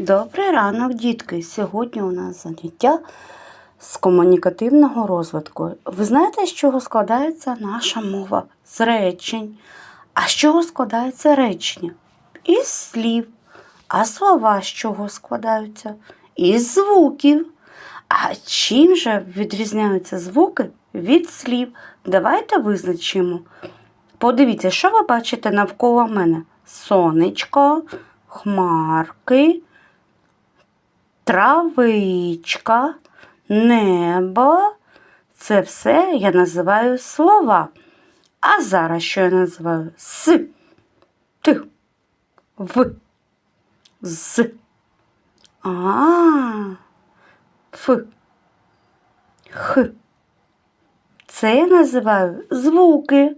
Добрий ранок, дітки! Сьогодні у нас заняття з комунікативного розвитку. Ви знаєте, з чого складається наша мова? З речень. А з чого складається речення? Із слів. А слова з чого складаються? Із звуків. А чим же відрізняються звуки від слів? Давайте визначимо. Подивіться, що ви бачите навколо мене? Сонечко, хмарки, травичка, небо. Це все я називаю слова. А зараз що я називаю? С, Т, В, З, А, Ф, Х. Це я називаю звуки.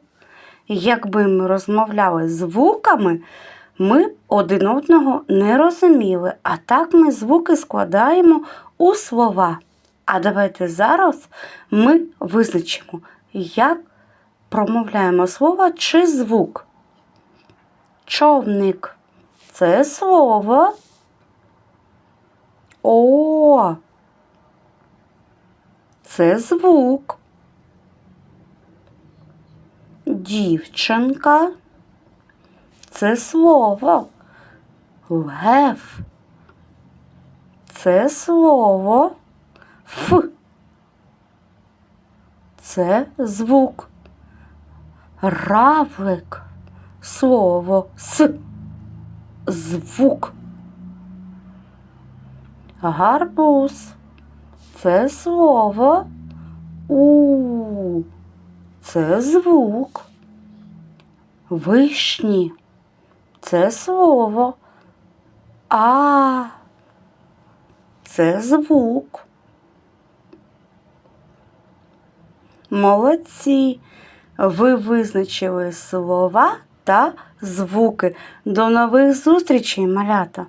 Якби ми розмовляли звуками, ми один одного не розуміли, а так ми звуки складаємо у слова. А давайте зараз ми визначимо, як промовляємо слово чи звук. Човник це слово. О. Це звук. Дівчинка це слово. Лев. Це слово. Ф. Це звук. Равлик. Слово С. Звук. Гарбуз. Це слово У. Це звук. Вишні. Це слово. А. Це звук. Молодці. Ви визначили слова та звуки. До нових зустрічей, малята!